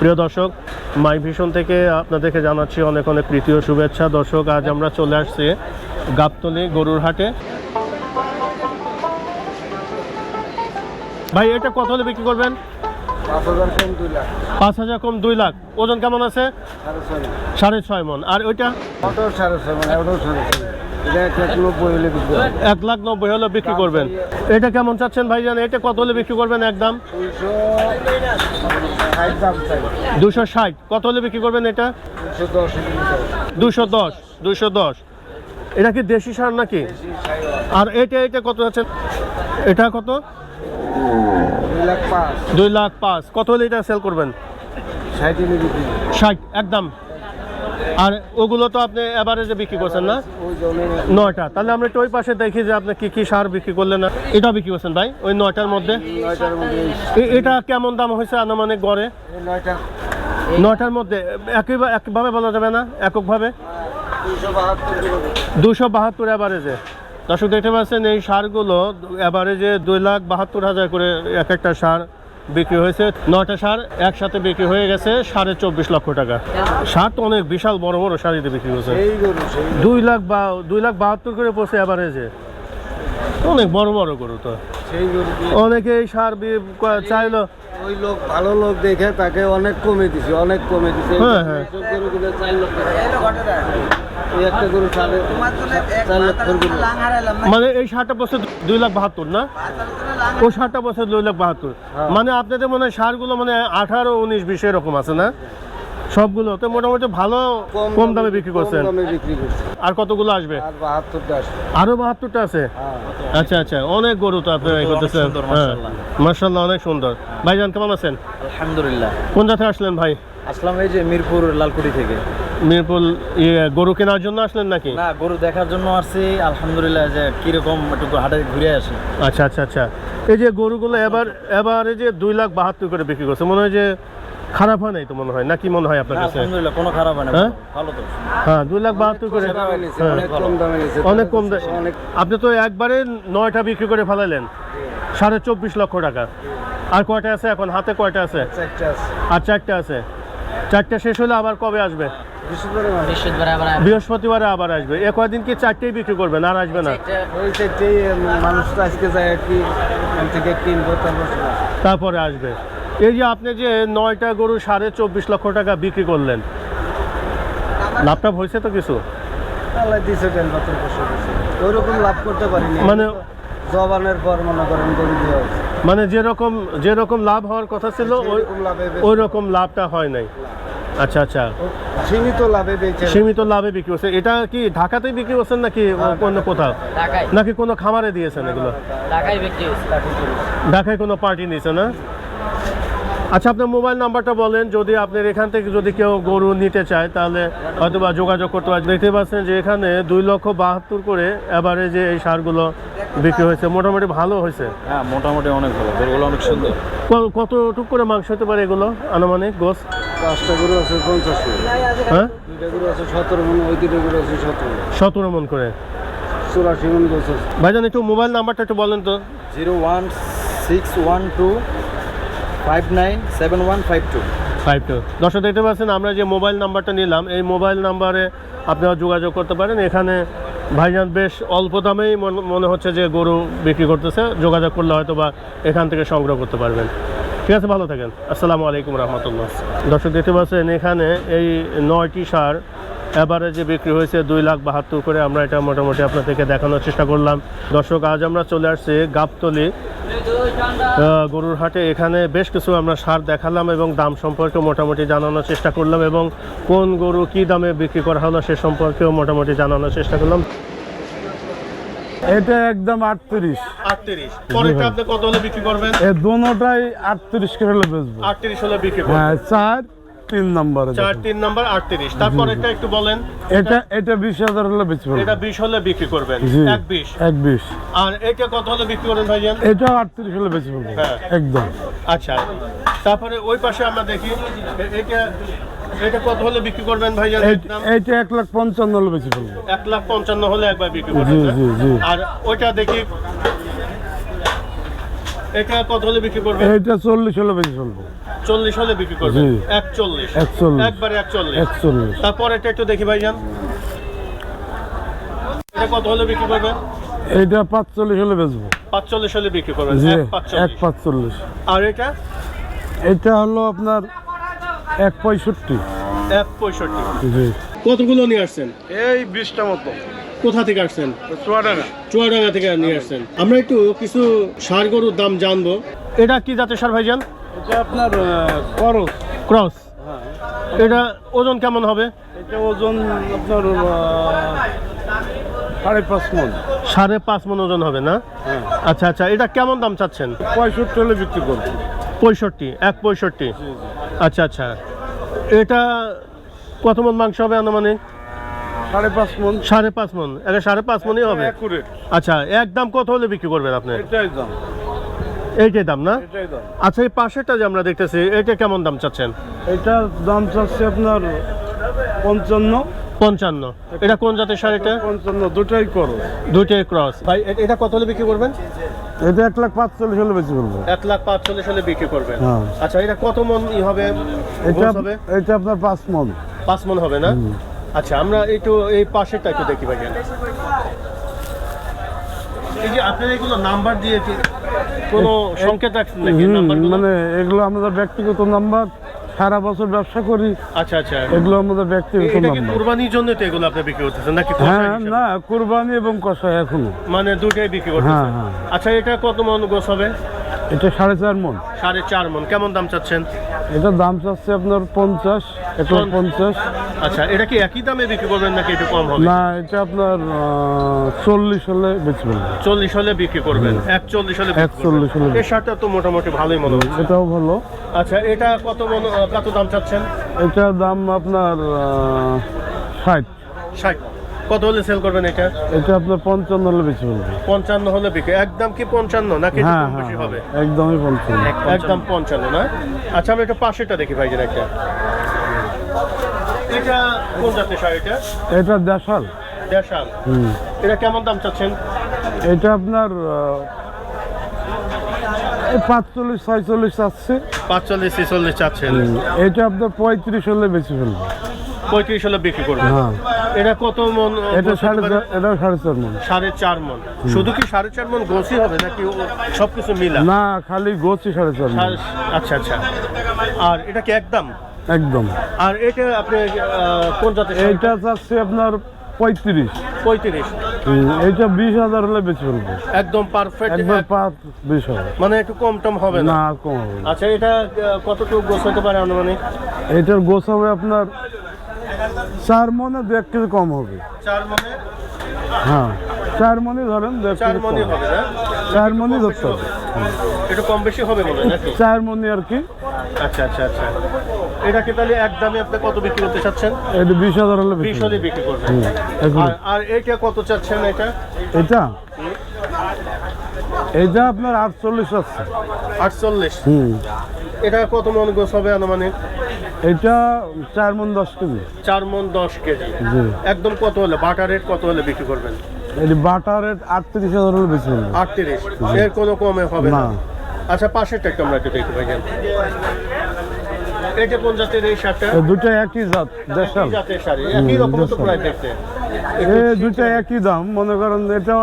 প্রিয় দর্শক, মাই ভিশন থেকে আপনাদেরকে জানাচ্ছি অনেক অনেক ও শুভেচ্ছা। দর্শক, আজ আমরা চলে আসছি গাবতলি গরুর হাটে। ভাই, এটা কত হলে বিক্রি করবেন? পাঁচ হাজার কম দুই লাখ। ওজন কেমন আছে? সাড়ে ছয় মন। আর ওইটা? সাড়ে ছয় মানে। এক লাখ নব্বই হলে বিক্রি করবেন। এটা কেমন চাচ্ছেন ভাইজান? এটা কত হলে বিক্রি করবেন একদম? দুশো ষাট। কত হলে বিক্রি করবেন এটা? দুশো দশ। দুশো দশ। এটা কি দেশি সার নাকি? আর এটা এটা কত আছে এটা কত? দুই লাখ পাঁচ। কত হলে এটা সেল করবেন। ষাট একদম। আর ওগুলো তো আপনি এভারেজে বিক্রি করছেন না? নয়টা। তাহলে আমরা একটু ওই পাশে দেখি যে আপনি কি কি সার বিক্রি করলেন না। এটা বিক্রি করছেন ভাই ওই নয়টার মধ্যে? এটা কেমন দাম হয়েছে আনুমানিক গড়ে? নয়টার মধ্যে। একই একভাবে বলা যাবে না এককভাবে। দুশো বাহাত্তর অ্যাভারেজে দর্শক দেখতে পাচ্ছেন এই সারগুলো অ্যাভারেজে দুই লাখ বাহাত্তর হাজার করে এক একটা সার বিক্রি হয়েছে। নয়টা সার একসাথে বিক্রি হয়ে গেছে সাড়ে চব্বিশ লক্ষ টাকা। সার তো অনেক বিশাল বড় বড় সারিতে বিক্রি হয়েছে। দুই লাখ বা দুই লাখ বাহাত্তর করে পড়ছে অ্যাভারেজে অনেক বড় বড় গরু তো। অনেকে এই সার চাইলো। ওই লোক ভালো লোক দেখে তাকে অনেক কমে দিছে অনেক কমে দিছে। হ্যাঁ, হ্যাঁ। মানে এই সারটা বছর দুই লাখ বাহাত্তর না? ও সারটা বছর দুই লাখ বাহাত্তর। হ্যাঁ। মানে আপনাদের মনে হয় সারগুলো মানে আঠারো উনিশ বিশ এরকম আছে না? সবগুলো। তো মোটামুটি ভালো কম দামে বিক্রি করছেন। আর কতগুলো আসবে? আর বাহাত্তরটা আছে? হ্যাঁ আচ্ছা আচ্ছা। অনেক গরু তো আপনি করতেছেন। হ্যাঁ। মার্শাল্লাহ অনেক সুন্দর। ভাইজান কেমন আছেন? আলহামদুলিল্লাহ। কোন জায়গায় আসলেন ভাই? আসলাম এই যে মিরপুর লালকুটি থেকে। মিরপুর ইয়ে গরু কেনার জন্য আসলেন নাকি? না গরু দেখার জন্য আসছি। আলহামদুলিল্লাহ যে কীরকম একটু হাটে ঘুরে আসি। আচ্ছা আচ্ছা আচ্ছা। এই যে গরুগুলো এবার এবারে যে দুই লাখ বাহাত্তর করে বিক্রি করছে মনে হয় যে খারাপ হয় নাই তো মনে হয়? নাকি মনে হয় আপনার কাছে? আলহামদুলিল্লাহ কোনো খারাপ হয় না হ্যাঁ? ভালো তো। হ্যাঁ দুই লাখ বাহাত্তর করে হ্যাঁ। অনেক কম দামে নিছে অনেক কম দা- অনেক আপনি তো একবারে নয়টা বিক্রি করে ফেলাইলেন। সাড়ে চব্বিশ লক্ষ টাকা। আর কয়টা আছে এখন? হাতে কয়টা আছে। আর চারটে আছে। চারটে শেষ হলে আবার কবে আসবে? বৃহস্পতিবারে আবার। আসবে। এ কয়দিন কি চারটেই বিক্রি করবেন আর আসবে না? ওই চারটেই মানুষ আজকে যায় কি থেকে কিনবো তারপর আসবে। এই যে আপনি যে নয়টা গরু সাড়ে চব্বিশ লক্ষ টাকা বিক্রি করলেন লাভটা হয়েছে তো কিছু? ওইরকম লাভ করতে পারিনি। মানে জবানের পর মনে করেন গরু দেওয়া হয়েছে। মানে যেরকম যেরকম লাভ হওয়ার কথা ছিল ওই বে- ওই রকম লাভটা হয় নাই। আচ্ছা আচ্ছা। সীমিত লাভে বেচে সীমিত লাভে বিক্রি হচ্ছে। এটা কি ঢাকাতেই বিক্রি হচ্ছেন নাকি অন্য কোথাও? নাকি কোনো খামারে দিয়েছেন এগুলো? ঢাকায় বিক্রি ঢাকায় কোনো পার্টি নিয়েছে না? আচ্ছা আপনার মোবাইল নাম্বারটা বলেন যদি আপনার এখান থেকে যদি কেউ গরু নিতে চায় তাহলে হয়তো বা যোগাযোগ করতে পারে দেখতে পাচ্ছেন যে এখানে দুই লক্ষ বাহাত্তর করে এবারে যে এই সারগুলো বিক্রি হয়েছে। মোটামুটি ভালো হয়েছে? হ্যাঁ মোটামুটি অনেক ভালো। গরুগুলো অনেক সুন্দর। কতটুক করে মাংস হতে পারে এগুলো আনুমানিক গোস? পাঁচটা গরু আছে পঞ্চাশ হ্যাঁ? দুইটা গরু আছে সতেরো মন ওই দুটো গরু আছে সতেরো সতেরো মন করে। চুরাশি মন আছে। ভাইজান একটু মোবাইল নাম্বারটা একটু বলেন তো। Zero one six one two five nine seven one five two five two দর্শক, দেখতে পাচ্ছেন, আমরা যে মোবাইল নাম্বারটা নিলাম, এই মোবাইল নাম্বারে আপনারা যোগাযোগ করতে পারেন। এখানে ভাইজান বেশ অল্প দামেই মন- হচ্ছে যে গরু বিক্রি করতেছে। যোগাযোগ করলে হয়তো বা এখান থেকে সংগ্রহ করতে পারবেন। ঠিক আছে, ভালো থাকেন। আসসালামু আলাইকুম রহমতুল্লাহ। দর্শক, দেখতে পাচ্ছেন, এখানে এই নয়টি সার যে বিক্রি হয়েছে দুই লাখ বাহাত্তর করে। আমরা এটা মোটামুটি আপনাদেরকে দেখানোর চেষ্টা করলাম। দর্শক, আজ আমরা চলে আসছি গাবতলি গরুর হাটে এখানে বেশ কিছু আমরা সার দেখালাম এবং দাম সম্পর্কে মোটামুটি জানানোর চেষ্টা করলাম এবং কোন গরু কি দামে বিক্রি করা হলো সে সম্পর্কেও মোটামুটি জানানোর চেষ্টা করলাম। এটা একদম আটত্রিশ। আটত্রিশ। পরেরটা আপনি কত হলে বিক্রি করবেন? এ দোনোটাই আটত্রিশ করে হলে বেচবো। আটত্রিশ হলে বিক্রি হ্যাঁ স্যার চার তিন নম্বর চার তিন নাম্বার আটত্রিশ। তারপরেরটা একটু বলেন এটা এটা বিশ হাজার হলে বেচবো এটা বিশ হলে বিক্রি করবেন। এক বিশ। এক বিশ। আর এটা কত হলে বিক্রি করেন ভাইজান? এটাও আটত্রিশ হলে বেচবো হ্যাঁ। একদম। আচ্ছা। তারপরে ওই পাশে আমরা দেখি এটা এটা কত হলে বিক্রি করবেন একদম? এইটা এক লাখ পঞ্চান্ন হলে বেশি ফেলব এক লাখ পঞ্চান্ন হলে একবার বিক্রি করবেন জি। আর ওইটা দেখি এটা কত হলে বিক্রি করবেন? এইটা চল্লিশ হলে বেশি ফেলব চল্লিশ হলে বিক্রি জি। একচল্লিশ। একচল্লিশ। একবারে একচল্লিশ। একচল্লিশ। তারপর এটা একটু দেখি ভাইজান। এটা কত হলে বিক্রি করবেন? এইটা পাঁচচল্লিশ হলে বেচবো। পাঁচচল্লিশ হলে বিক্রি পাঁচচল্লিশ। পাঁচচল্লিশ। আর এটা? এটা হলো আপনার এক পঁয়ষট্টি। এক পঁয়ষট্টি। জি। কতগুলো নিয়ে আসছেন? এই বিশটা মতো। কোথা থেকে আসছেন? চুয়াডাঙ্গা। চুয়াডাঙ্গা থেকে নিয়ে আসছেন। আমরা একটু কিছু সার গরুর দাম জানব। এটা কি জাতের সার ভাইজান? এটা আপনার খরচ ক্রস। এটা ওজন কেমন হবে? এটা ওজন আপনার সাড়ে পাঁচ মন। সাড়ে পাঁচ মন ওজন হবে না? হ্যাঁ। আচ্ছা আচ্ছা এটা কেমন দাম চাচ্ছেন? পঁয়ষট্টি হলে বিক্রি করব। পঁয়ষট্টি এক পঁয়ষট্টি? আচ্ছা আচ্ছা। এটা কত মন মাংস হবে আনুমানিক? সাড়ে পাঁচ মন। সাড়ে পাঁচ মন। এটা সাড়ে পাঁচ মনই হবে? আচ্ছা একদম কত হলে বিক্রি করবেন আপনি? এটাই দাম। এইটাই দাম না? আচ্ছা এই পাশেরটা যে আমরা দেখতেছি এটা কেমন দাম চাচ্ছেন? এটার দাম চাচ্ছে আপনার পঞ্চান্ন। পঞ্চান্ন। এটা কোন জাতের এটা? পঞ্চান্ন দুটাই করো। দুইটাই ক্রস ভাই এটা কত হলে বিক্রি করবেন? এটা এক লাখ পাঁচচল্লিশ হলে বেশি বলব এক লাখ পাঁচচল্লিশ হলে বিক্রি করবেন। হ্যাঁ। আচ্ছা এটা কত মন হবে? এটা হবে? এটা আপনার পাঁচ মন। পাঁচ মন হবে না? আচ্ছা আমরা একটু এই পাশেরটা একটু দেখি ভাই এই যে আপনার এগুলো নাম্বার দিয়ে কোনো সংকেত রাখছেন? মানে এগুলো আমাদের ব্যক্তিগত নাম্বার সারা বছর ব্যবসা করি আচ্ছা আচ্ছা। এগুলো আমাদের ব্যক্তিগত নাম্বার। কুরবানির জন্য তো এগুলো আপনি বিক্রি করতেছেন নাকি হ্যাঁ না কুরবানি এবং কষাই এখনও। মানে দুটাই বিক্রি করতেছেন? হ্যাঁ, হ্যাঁ। আচ্ছা এটা কত মন গোছ হবে? এটা সাড়ে চার মন। সাড়ে চার মন। কেমন দাম চাচ্ছেন? এটার দাম চাচ্ছে আপনার পঞ্চাশ এক পঞ্চাশ। আচ্ছা এটা কি একই দামে বিক্রি করবেন নাকি একটু কম হবে? না এটা আপনার চল্লিশ হলে বেশি বলব চল্লিশ হলে বিক্রি করবেন? একচল্লিশ হলে বিক্রি একচল্লিশ হলে এই শার্টটা তো মোটামুটি ভালোই মনে হচ্ছে। এটাও ভালো। আচ্ছা এটা কত মন কত দাম চাচ্ছেন? এটার দাম আপনার ষাট। ষাট। কত হলে সেল করবেন এটা? এটা আপনার পঞ্চান্ন হলে বেশি বলব পঞ্চান্ন হলে বিক্রি। একদম কি পঞ্চান্ন নাকি একটু হ্যাঁ হ্যাঁ বেশি হবে? হ্যাঁ, একদমই পঞ্চান্ন। একদম পঞ্চান্ন না? আচ্ছা আমরা একটা পাশেটা দেখি ভাইজান একটা। এটা কোন জাতের শাড়ি এটা? এটা দেশাল। দেশাল। এটা কেমন দাম চাচ্ছেন? এটা আপনার পাঁচচল্লিশ ছয়চল্লিশ আছে পাঁচচল্লিশ ছেচল্লিশ চাচ্ছেন। এটা আপনার পঁয়ত্রিশ হলে বেশি ফেলব পঁয়ত্রিশ হলে বিক্রি করবেন। হ্যাঁ। এটা কত মন এটা সাড়ে এটাও সাড়ে চার মন। সাড়ে চার মন। শুধু কি সাড়ে চার মন গোসই হবে নাকি সব কিছু মিলা? না খালি গোছি সাড়ে চার মন। আচ্ছা আচ্ছা। আর এটা কি একদম? একদম। আর এটা আপনি কোন জাতের? এইটা চাচ্ছে আপনার পঁয়ত্রিশ। পঁয়ত্রিশ। এইটা বিশ হাজার হলে বেশি ফেলব। একদম পারফেক্ট একবার পাঁচ বিশ হবে মানে একটু কম টম হবে না? কম হবে। আচ্ছা এটা কতটুকু গোছ হতে পারে আনুমানিক? এটার গোছ হবে আপনার চার মনে দু এক কেজি কম হবে। চার মনে? হ্যাঁ। চার মনে ধরেন চার মনে হবে না চার মনে ধরতে হবে। একটু কম বেশি হবে মনে নাকি? চার মনে আর কি। আচ্ছা আচ্ছা আচ্ছা। এটাকে তাহলে একদমই আপনি কত বিক্রি করতে চাচ্ছেন? এটা বিশ হাজার হলে বিশ হলে বিক্রি করবেন। আর এটা কত চাচ্ছেন এটা? এটা? এটা আপনার আটচল্লিশ আছে। আটচল্লিশ? হুম। এটা কত মন গোছ হবে আনুমানিক? এটা চার মন দশ কেজি। চার মন দশ কেজি। একদম কত হলে? বাটার রেট কত হলে বিক্রি করবেন? এটি বাটার রেট আটত্রিশ হাজার বেশি হবে। আটত্রিশ। এর কোনো কমে হবে না। আচ্ছা পাশেরটা একটু আমরা একটু দেখতে পাই এটা কোন জাতের এই শার্টটা দুটো একই জাত দেশাল। জাতের শাড়ি একই রকম তো প্রায় দেখতে। এ দুটো একই দাম মনে করেন এটা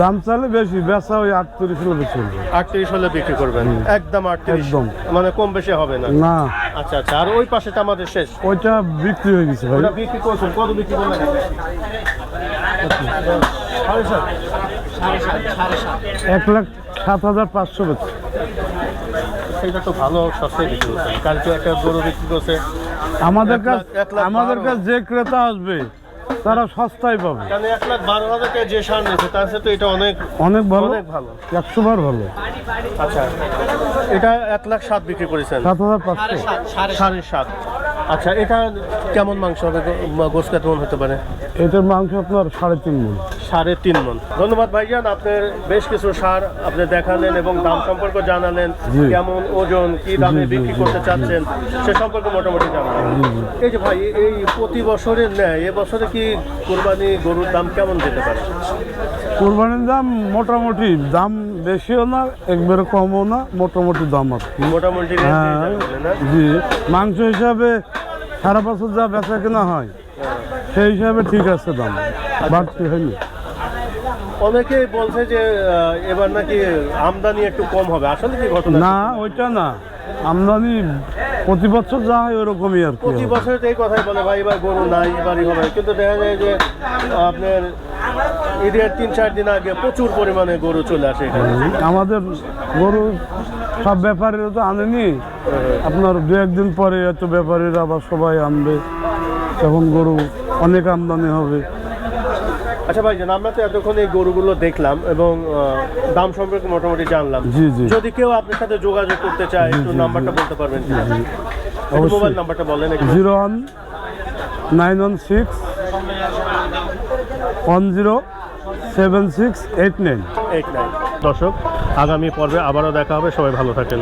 দাম চালে বেশি বেচা ওই আটত্রিশ হলে বেশি হবে। আটত্রিশ হলে বিক্রি করবেন। একদম আটত্রিশ। একদম। মানে কম বেশি হবে না। না। আচ্ছা আচ্ছা আর ওই পাশেটা আমাদের শেষ। ওইটা বিক্রি হয়ে গেছে ভাই। বিক্রি করছেন কত বিক্রি করলেন? সাত। এক লাখ সাত হাজার পাঁচশো বেচে। সেটা তো ভালো সস্তায় বিক্রি করছেন কালকে একটা গরু বিক্রি করছে আমাদের কাছে আমাদের। কাছে যে ক্রেতা আসবে তারা সস্তায় পাবে। কারণ এক লাখ বারো হাজার টাকা যে সার নিয়েছে তার সাথে তো এটা অনেক অনেক ভালো অনেক ভালো। একশো বার ভালো। আচ্ছা এটা এক লাখ সাত বিক্রি করেছেন। সাত হাজার পাঁচশো। সাড়ে সাত। আচ্ছা এটা কেমন মাংস হবে? গোস কেমন হতে পারে? এটার মাংস আপনার সাড়ে তিন মন। সাড়ে তিন মন। ধন্যবাদ ভাইজান আপনার বেশ কিছু সার আপনি দেখালেন এবং দাম সম্পর্কে জানালেন। কেমন ওজন কি দামে বিক্রি করতে চাচ্ছেন সে সম্পর্কে মোটামুটি জানলেন। এই যে ভাই এই প্রতি বছরের ন্যায় এবছরে কি কোরবানি গরুর দাম কেমন যেতে পারে? কোরবানির দাম মোটামুটি দাম বেশিও না একবারে কমও না মোটামুটি দাম আছে। মোটামুটি হ্যাঁ। জি। মাংস হিসাবে সারা বছর যা বেচা কেনা হয় সেই হিসাবে ঠিক আছে দাম। বাড়তি হয়নি। অনেকেই বলছে যে এবার নাকি আমদানি একটু কম হবে। আসলে কি ঘটনা? না ওইটা না। আমদানি প্রতি বছর যা হয় ওরকমই আর প্রতি। বছর এই কথাই বলে ভাই এবার গরু নাই এবারই হবে। কিন্তু দেখা যায় যে আপনার ঈদের তিন চার দিন আগে প্রচুর পরিমাণে গরু চলে আসে এখানে। আমাদের গরু সব ব্যাপারীরা তো আনেনি। আপনার দু একদিন পরে এত ব্যাপারীরা আবার সবাই আনবে। তখন গরু অনেক আমদানি হবে। আচ্ছা ভাই জান আমরা তো এতক্ষণ এই গরুগুলো দেখলাম এবং দাম সম্পর্কে মোটামুটি জানলাম। জি, জি। যদি কেউ আপনার সাথে যোগাযোগ করতে চায় একটু নাম্বারটা বলতে পারবেন। মোবাইল নাম্বারটা বলেন zero one nine one six one zero seven six eight nine. Eight nine. দর্শক আগামী পর্বে আবারও দেখা হবে। সবাই ভালো থাকেন।